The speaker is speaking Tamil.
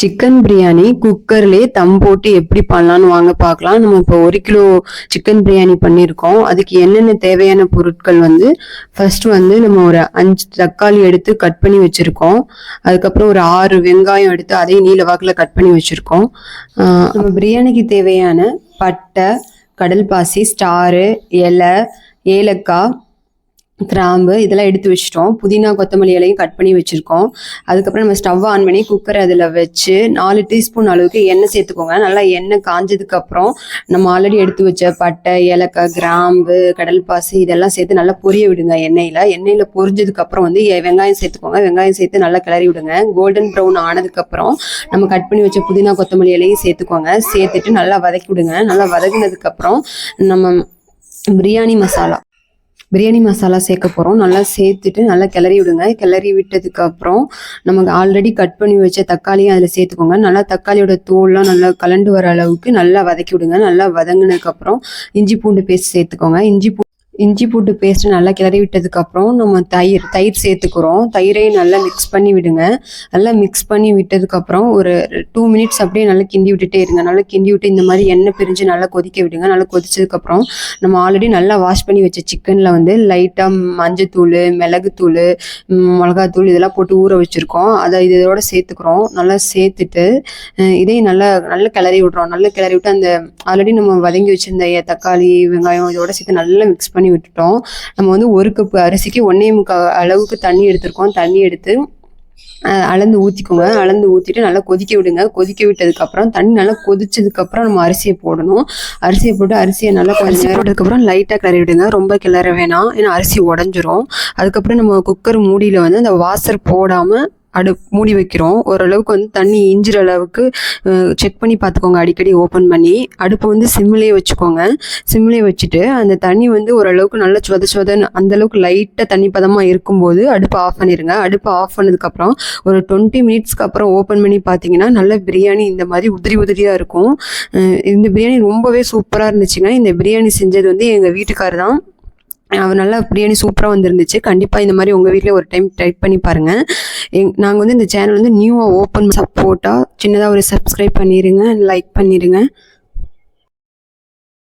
சிக்கன் பிரியாணி குக்கர்லேயே தம் போட்டு எப்படி பண்ணலான்னு வாங்க பார்க்கலாம். நம்ம இப்போ ஒரு கிலோ சிக்கன் பிரியாணி பண்ணியிருக்கோம். அதுக்கு என்னென்ன தேவையான பொருட்கள் வந்து ஃபர்ஸ்ட் வந்து நம்ம ஒரு அஞ்சு தக்காளி எடுத்து கட் பண்ணி வச்சுருக்கோம். அதுக்கப்புறம் ஒரு ஆறு வெங்காயம் எடுத்து அதையும் நீல வாக்கில் கட் பண்ணி வச்சுருக்கோம். நம்ம பிரியாணிக்கு தேவையான பட்டை கடல் பாசி ஸ்டாரு இலை ஏலக்காய் கிராம்பு இதெல்லாம் எடுத்து வச்சிட்டோம். புதினா கொத்தமல்லி இலையும் கட் பண்ணி வச்சுருக்கோம். அதுக்கப்புறம் நம்ம ஸ்டவ் ஆன் பண்ணி குக்கர் அதில் வச்சு நாலு டீஸ்பூன் அளவுக்கு எண்ணெய் சேர்த்துக்கோங்க. நல்லா எண்ணெய் காஞ்சதுக்கப்புறம் நம்ம ஆல்ரெடி எடுத்து வச்ச பட்டை ஏலக்காய் கிராம்பு கடல் பாசி இதெல்லாம் சேர்த்து நல்லா பொரிய விடுங்க எண்ணெயில். எண்ணெயில் பொரிஞ்சதுக்கப்புறம் வந்து வெங்காயம் சேர்த்துக்கோங்க. வெங்காயம் சேர்த்து நல்லா கிளறி விடுங்க. கோல்டன் ப்ரௌன் ஆனதுக்கப்புறம் நம்ம கட் பண்ணி வச்ச புதினா கொத்தமல்லி இலையும் சேர்த்துக்கோங்க. சேர்த்துட்டு நல்லா வதக்கி விடுங்க. நல்லா வதக்குனதுக்கப்புறம் நம்ம பிரியாணி மசாலா. பிரியாணி மசாலா சேர்க்க போகிறோம் நல்லா சேர்த்துட்டு நல்லா கிளறி விடுங்க. கிளறி விட்டதுக்கு அப்புறம் நமக்கு ஆல்ரெடி கட் பண்ணி வச்ச தக்காளியும் அதில் சேர்த்துக்கோங்க. நல்லா தக்காளியோட தோல்லாம் நல்லா கலண்டு வர அளவுக்கு நல்லா வதக்கி விடுங்க. நல்லா வதங்கினதுக்கு அப்புறம் இஞ்சி பூண்டு பேஸ்ட் சேர்த்துக்கோங்க. இஞ்சி பூ இஞ்சி பூண்டு பேஸ்ட் நல்லா கிளறி விட்டதுக்கப்புறம் நம்ம தயிர் தயிர் சேர்த்துக்கிறோம். தயிரையும் நல்லா மிக்ஸ் பண்ணி விடுங்க. நல்லா மிக்ஸ் பண்ணி விட்டதுக்கப்புறம் ஒரு டூ மினிட்ஸ் அப்படியே நல்லா கிண்டி விட்டுட்டே இருங்க. நல்லா கிண்டி விட்டு இந்த மாதிரி எண்ணெய் பிரிஞ்சு நல்லா கொதிக்க விடுங்க. நல்லா கொதிச்சதுக்கப்புறம் நம்ம ஆல்ரெடி நல்லா வாஷ் பண்ணி வச்ச சிக்கனில் வந்து லைட்டாக மஞ்சத்தூள் மிளகுத்தூள் மிளகாத்தூள் இதெல்லாம் போட்டு ஊற வச்சுருக்கோம். அதை இதோட சேர்த்துக்கிறோம். நல்லா சேர்த்துட்டு இதையும் நல்லா நல்லா கிளறி விட்றோம். நல்லா கிளறி விட்டு அந்த ஆல்ரெடி நம்ம வதங்கி வச்சிருந்த தக்காளி வெங்காயம் இதோட சேர்த்து நல்லா மிக்ஸ் பண்ணி விட்டுட்டோம். நம்ம வந்து ஒரு கப் அரிசிக்கு ஒன்றே முக்கால் அளவுக்கு தண்ணி எடுத்திருக்கோம். தண்ணி எடுத்து அளந்து ஊற்றிக்கோங்க அளந்து ஊற்றிட்டு நல்லா கொதிக்க விடுங்க. கொதிக்க விட்டதுக்கப்புறம் தண்ணி நல்லா கொதிச்சதுக்கப்புறம் நம்ம அரிசியை போடணும். அரிசியை போட்டு அரிசியை நல்லா கொஞ்சம் நேரம் போட்டதுக்கப்புறம் லைட்டாக கிளறி விடுங்க. ரொம்ப கிளற வேணாம். ஏன்னா அரிசி உடஞ்சிரும். அதுக்கப்புறம் நம்ம குக்கர் மூடியில் வந்து அந்த வாசர் போடாமல் அடு மூடி வைக்கிறோம். ஓரளவுக்கு வந்து தண்ணி இஞ்சிற அளவுக்கு செக் பண்ணி பார்த்துக்கோங்க அடிக்கடி ஓப்பன் பண்ணி. அடுப்பை வந்து சிம்லேயே வச்சுக்கோங்க. சிம்லேயே வச்சுட்டு அந்த தண்ணி வந்து ஓரளவுக்கு நல்லா சொத சொதன்னு அந்த அளவுக்கு லைட்டாக தண்ணி பதமாக இருக்கும்போது அடுப்பை ஆஃப் பண்ணிடுங்க அடுப்பை ஆஃப் பண்ணதுக்கப்புறம் ஒரு டுவெண்ட்டி மினிட்ஸ்க்கு அப்புறம் ஓப்பன் பண்ணி பார்த்தீங்கன்னா நல்ல பிரியாணி இந்த மாதிரி உதிரி உதிரியாக இருக்கும். இந்த பிரியாணி ரொம்பவே சூப்பராக இருந்துச்சுங்க. இந்த பிரியாணி செஞ்சது வந்து எங்கள் வீட்டுக்காரர் தான். நல்லா பிரியாணி சூப்பராக வந்துருந்துச்சு. கண்டிப்பாக இந்த மாதிரி உங்கள் வீட்டில் ஒரு டைம் ட்ரை பண்ணி பாருங்கள் எங் நாங்கள் வந்து இந்த சேனல் வந்து நியூவாக ஓப்பன் சப்போர்ட்டாக சின்னதாக ஒரு சப்ஸ்கிரைப் பண்ணிடுங்க லைக் பண்ணிடுங்க